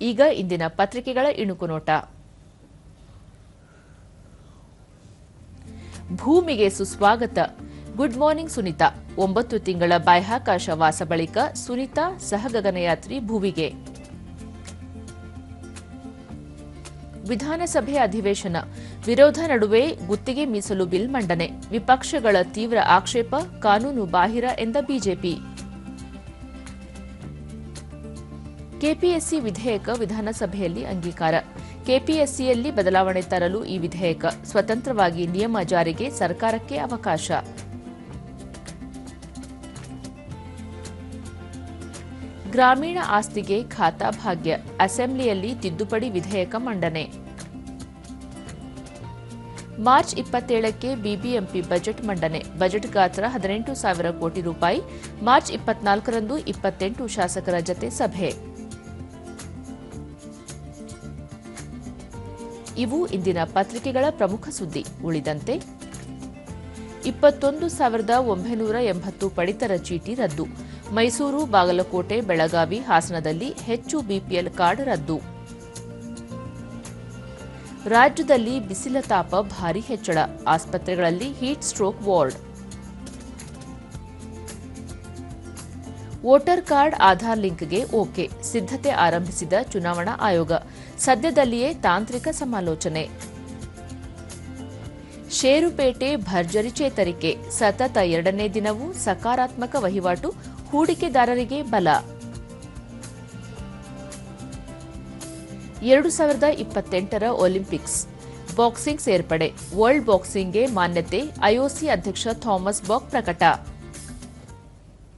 ಈಗ ಇಂದಿನ ಪತ್ರಿಕೆಗಳ ಇಣುಕು ನೋಟ. ಭೂಮಿಗೆ ಸುಸ್ವಾಗತ. Good morning Sunita. ಒಂಬತ್ತು ತಿಂಗಳ ಬಾಹ್ಯಾಕಾಶ ವಾಸ ಬಳಿಕ ಸುನೀತಾ ಸಹಗಗನಯಾತ್ರಿ ಭೂವಿಗೆ. ವಿಧಾನಸಭೆ ಅಧಿವೇಶನ. ವಿರೋಧ ನಡುವೆ ಗುತ್ತಿಗೆ ಮೀಸಲು ಬಿಲ್ ಮಂಡನೆ. ವಿಪಕ್ಷಗಳ ತೀವ್ರ ಆಕ್ಷೇಪ, ಕಾನೂನು ಬಾಹಿರ ಎಂದ ಬಿಜೆಪಿ. ಕೆಪಿಎಸ್ಸಿ ವಿಧೇಯಕ ವಿಧಾನಸಭೆಯಲ್ಲಿ ಅಂಗೀಕಾರ. ಕೆಪಿಎಸ್ಸಿಯಲ್ಲಿ ಬದಲಾವಣೆ ತರಲು ಈ ವಿಧೇಯಕ ಸ್ವತಂತ್ರವಾಗಿ ನಿಯಮ ಜಾರಿಗೆ ಸರ್ಕಾರಕ್ಕೆ ಅವಕಾಶ. ಗ್ರಾಮೀಣ ಆಸ್ತಿಗೆ ಖಾತಾ ಭಾಗ್ಯ, ಅಸೆಂಬ್ಲಿಯಲ್ಲಿ ತಿದ್ದುಪಡಿ ವಿಧೇಯಕ ಮಂಡನೆ. ಮಾರ್ಚ್ ಇಪ್ಪತ್ತೇಳಕ್ಕೆ ಬಿಬಿಎಂಪಿ ಬಜೆಟ್ ಮಂಡನೆ, ಬಜೆಟ್ ಗಾತ್ರ ಹದಿನೆಂಟು ಸಾವಿರ ಕೋಟಿ ರೂಪಾಯಿ, ಮಾರ್ಚ್ ಇಪ್ಪತ್ನಾಲ್ಕರಂದು ಇಪ್ಪತ್ತೆಂಟು ಶಾಸಕರ ಜತೆ ಸಭೆ. ಇವು ಇಂದಿನ ಪತ್ರಿಕೆಗಳ ಪ್ರಮುಖ ಸುದ್ದಿ. ಉಳಿದಂತೆ, ಇಪ್ಪತ್ತೊಂದು ಸಾವಿರದ ಒಂಬೈನೂರ ಎಂಬತ್ತು ಪಡಿತರ ಚೀಟಿ ರದ್ದು. ಮೈಸೂರು, ಬಾಗಲಕೋಟೆ, ಬೆಳಗಾವಿ, ಹಾಸನದಲ್ಲಿ ಹೆಚ್ಚು ಬಿಪಿಎಲ್ ಕಾರ್ಡ್ ರದ್ದು. ರಾಜ್ಯದಲ್ಲಿ ಬಿಸಿಲ ತಾಪ ಭಾರೀ ಹೆಚ್ಚಳ. ಆಸ್ಪತ್ರೆಗಳಲ್ಲಿ heat stroke ward. Voter card Aadhaar ಲಿಂಕ್ಗೆ okay, ಸಿದ್ಧತೆ ಆರಂಭಿಸಿದ ಚುನಾವಣಾ ಆಯೋಗ, ಸದ್ಯದಲ್ಲಿಯೇ ತಾಂತ್ರಿಕ ಸಮಾಲೋಚನೆ. ಷೇರುಪೇಟೆ ಭರ್ಜರಿ ಚೇತರಿಕೆ, ಸತತ ಎರಡನೇ ದಿನವೂ ಸಕಾರಾತ್ಮಕ ವಹಿವಾಟು, ಹೂಡಿಕೆದಾರರಿಗೆ ಬಲ. ಎರಡು ಸಾವಿರದ ಇಪ್ಪತ್ತೆಂಟರ ಒಲಿಂಪಿಕ್ಸ್, ಬಾಕ್ಸಿಂಗ್ ಸೇರ್ಪಡೆ, ವರ್ಲ್ಡ್ ಬಾಕ್ಸಿಂಗ್ಗೆ ಮಾನ್ಯತೆ ಐಒಸಿ ಅಧ್ಯಕ್ಷ ಥಾಮಸ್ ಬಾಕ್ ಪ್ರಕಟ.